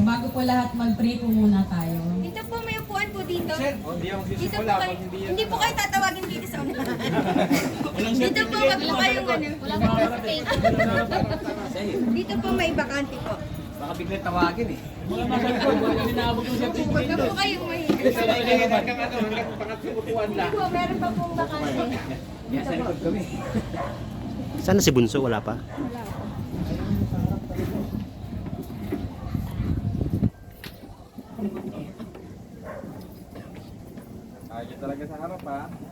So bago po lahat mag-pray po muna tayo. Dito po, may upuan po dito. Oh, hindi ako Dito po kayo. hindi po kayo tatawagin dito sa unahan. Dito po, wag po kayong ano. Dito po may bakante po. Baka biglang tawagin eh. Wag na po kayong mahilig. Pangatlutuan Hindi po, meron pa pong bakante. Yan sa likod kami. Sana si Bunso, wala pa. Wala po. Ayaw talaga sa harap ha.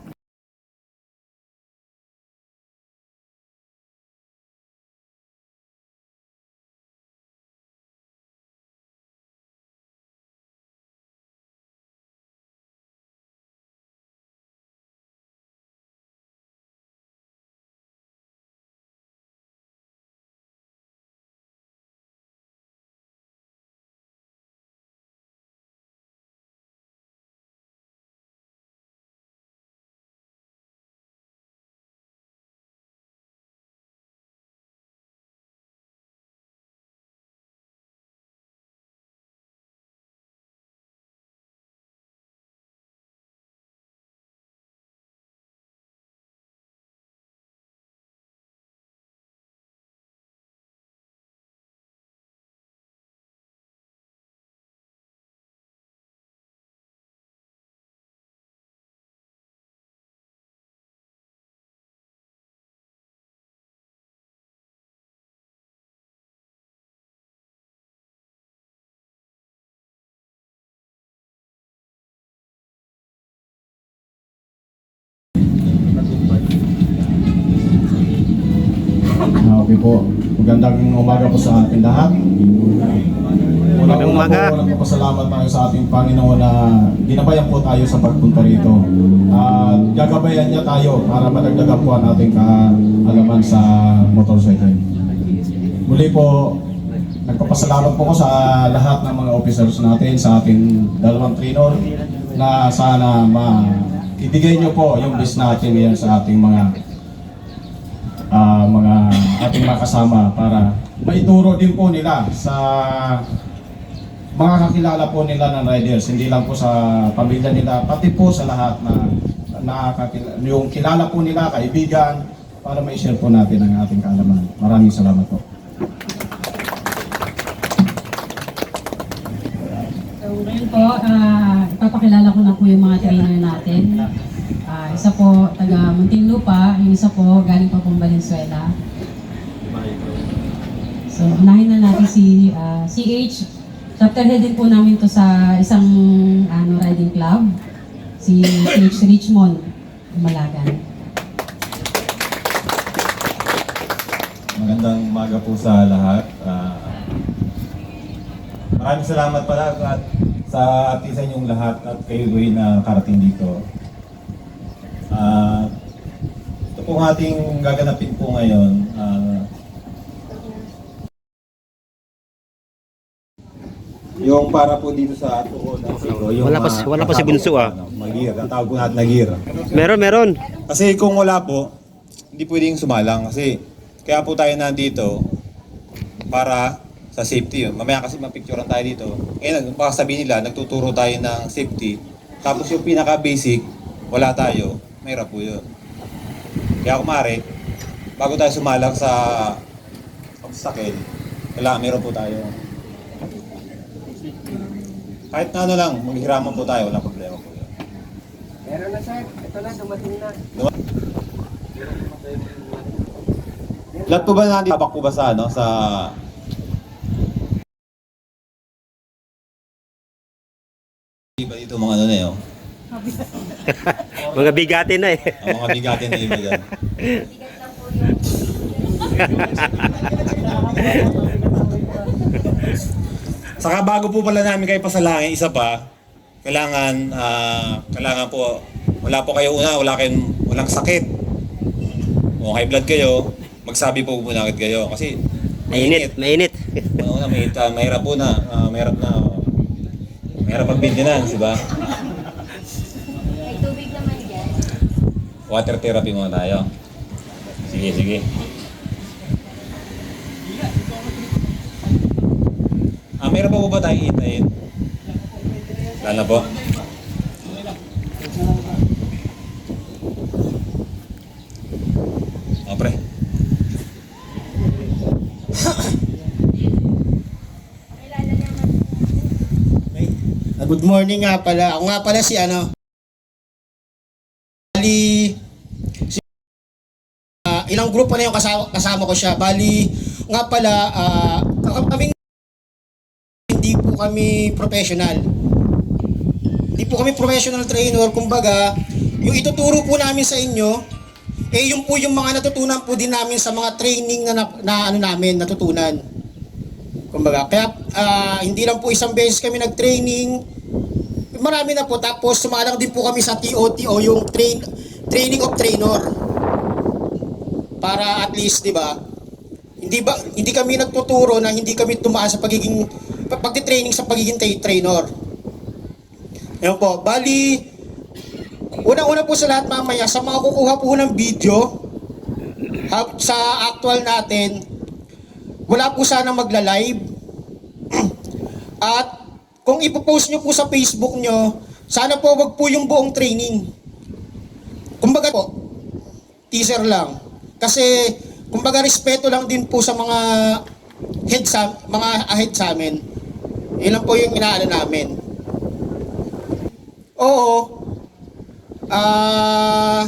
Okay po. Magandang umaga po sa ating lahat. Magandang umaga. po, nagpapasalamat tayo sa ating Panginoon na ginabayan po tayo sa pagpunta rito. At gagabayan niya tayo para madagdagan po ang ating kaalaman sa motorcycle. Muli po, nagpapasalamat po ko sa lahat ng mga officers natin sa ating dalawang trainer na sana ma ibigay niyo po yung bis natin yan sa ating mga ah, mga ating mga kasama para maituro din po nila sa mga kakilala po nila ng riders, hindi lang po sa pamilya nila, pati po sa lahat na nakakakilala, yung kilala po nila, kaibigan, para ma-share po natin ang ating kaalaman. Maraming salamat po. Ngayon po, ah, ipapakilala ko na po yung mga trainer natin. Ah, isa po taga Muntinlupa, yung isa po galing pa pong Valenzuela. So unahin na natin si ah, CH. Chapter head po namin to sa isang ano riding club. Si CH Richmond, Malagan. Magandang umaga po sa lahat. Ah, maraming salamat pala at sa atin sa inyong lahat at kayo rin na karating dito. Ah, ito pong ating gaganapin po ngayon. ah, yung para po dito sa yung Wala pa si- wala pa si Bunso, ah. Magir, ang tawag po natin na gear. Meron, meron. Kasi kung wala po, hindi pwedeng sumalang kasi kaya po tayo nandito para sa safety yun. Mamaya kasi mapicturean tayo dito. Ngayon, baka sabihin nila, nagtuturo tayo ng safety. Tapos yung pinaka-basic, wala tayo. Mahirap po yun. Kaya kumari, bago tayo sumalang sa obstacle, kailangan meron po tayo. Kahit na ano lang, maghihiraman po tayo, wala problema po yun. Meron na sir. Ito na, dumating na. Lahat po ba nandito? Tabak po ba sa ano? Sa... Iba dito mga ano na yun. Mga bigati na eh. Ang mga bigatin na iba dyan. Bigat lang po yun. Saka bago po pala namin kayo pasalangin, isa pa, kailangan, ah, kailangan po, wala po kayo una, wala kayong, walang sakit. Kung high blood kayo, magsabi po muna agad kayo. Kasi, Mainit, mainit. Ano na, may, uh, mahirap po na, ah, mahirap na, mahirap mag-maintenance, di ba? May tubig naman dyan. Water therapy muna tayo. Sige, sige. Ah, may mayroon pa po ba tayong itain? Wala na po. O, pre. Ah, Good morning nga pala. Ako nga pala si ano. Bali si, ah, ilang grupo na yung kasama, kasama ko siya. Bali nga pala ah, kaming kami professional. Hindi po kami professional trainer. Kumbaga, yung ituturo po namin sa inyo, eh yung po yung mga natutunan po din namin sa mga training na, na, na ano namin, natutunan. Kumbaga, kaya ah, hindi lang po isang beses kami nag-training. Marami na po. Tapos sumalang din po kami sa TOTO, yung train, training of trainer. Para at least, di ba, hindi ba hindi kami nagtuturo na hindi kami tumaan sa pagiging pagti-training sa pagiging tra- trainer. Ayun po, bali Una-una po sa lahat mamaya, sa mga kukuha po ng video, sa actual natin, wala po sana magla-live. At kung ipopost nyo po sa Facebook nyo, sana po wag po yung buong training. Kumbaga po, teaser lang. Kasi, kumbaga respeto lang din po sa mga head sa, mga ahead sa amin. Yun lang po yung inaano namin. Oo. Ah...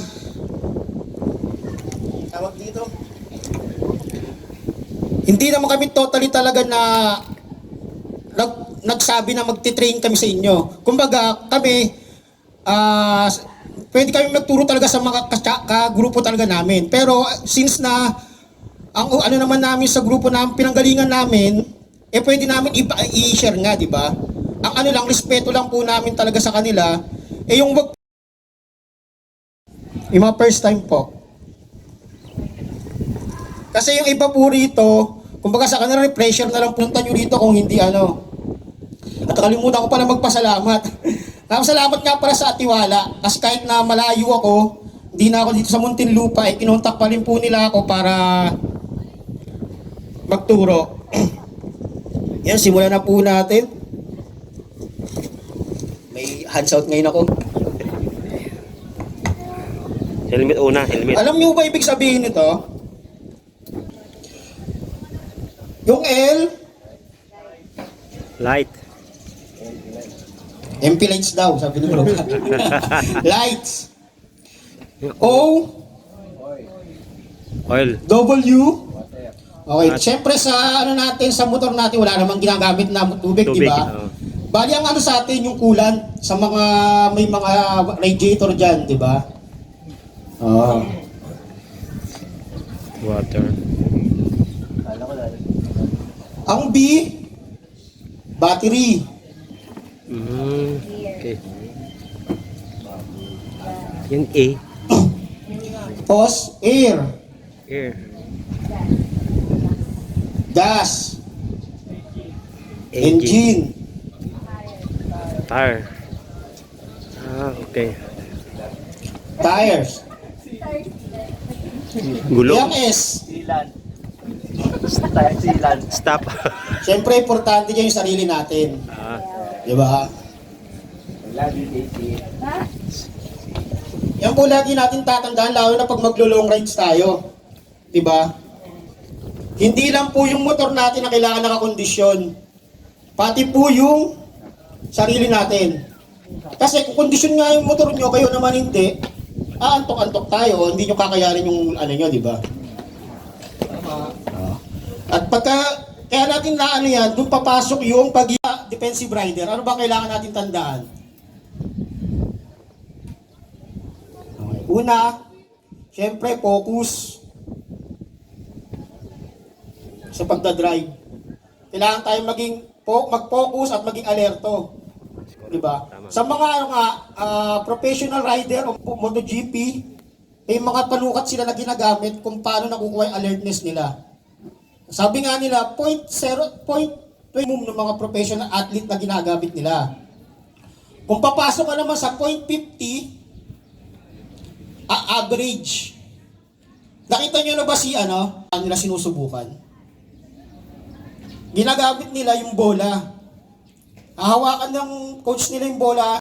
tawag dito? Hindi naman kami totally talaga na nag, nagsabi na magti-train kami sa inyo. Kumbaga, kami, ah, pwede kami magturo talaga sa mga ka- ka-grupo talaga namin. Pero since na, ang ano naman namin sa grupo na pinanggalingan namin, eh pwede namin i-share nga, di ba? Ang ano lang, respeto lang po namin talaga sa kanila, eh yung wag yung mga first time po. Kasi yung iba po rito, kumbaga sa kanila pressure na lang punta nyo rito kung hindi ano. At nakalimutan ko pala magpasalamat. Salamat nga pala sa atiwala. Kasi kahit na malayo ako, hindi na ako dito sa Muntinlupa, eh, kinontak pa rin po nila ako para magturo. Yan, simulan na po natin. May hands out ngayon ako. Helmet una, helmet. Alam niyo ba ibig sabihin nito? Yung L, Light. MP lights daw, sabi ni Bro. lights. O, Oil. W. Okay, syempre sa ano natin, sa motor natin, wala namang ginagamit na tubig, di Tubig, ba? oo. Bali ang ano sa atin, yung coolant, sa mga, may mga radiator dyan, di ba? Oo. Water. Ang B, battery. Mm, okay. Yung A. Pause, air. Air. Gas. Engine. Tire. Ah, okay. Tires. Gulo. Yung S. Stop. Siyempre, importante dyan yung sarili natin. ah, Di ba? Yan po lagi natin tatandaan, lalo na pag maglo-long rides tayo. Di ba? Hindi lang po yung motor natin na kailangan nakakondisyon. Pati po yung sarili natin. Kasi kung kondisyon nga yung motor nyo, kayo naman hindi, aantok-antok tayo, hindi nyo kakayanin yung ano nyo, di ba? At pagka, kaya natin na ano yan, doon papasok yung pag defensive rider. Ano ba kailangan natin tandaan? Una, syempre focus sa pagdadrive. Kailangan tayo maging mag-focus at maging alerto. Di ba? Sa mga ano nga, ah, professional rider o MotoGP, may mga panukat sila na ginagamit kung paano nakukuha yung alertness nila. Sabi nga nila, point zero, point minimum ng mga professional athlete na ginagamit nila. Kung papasok ka naman sa point 50, a- average. Nakita nyo na ba si ano, ano nila sinusubukan? ginagamit nila yung bola. Hahawakan ng coach nila yung bola,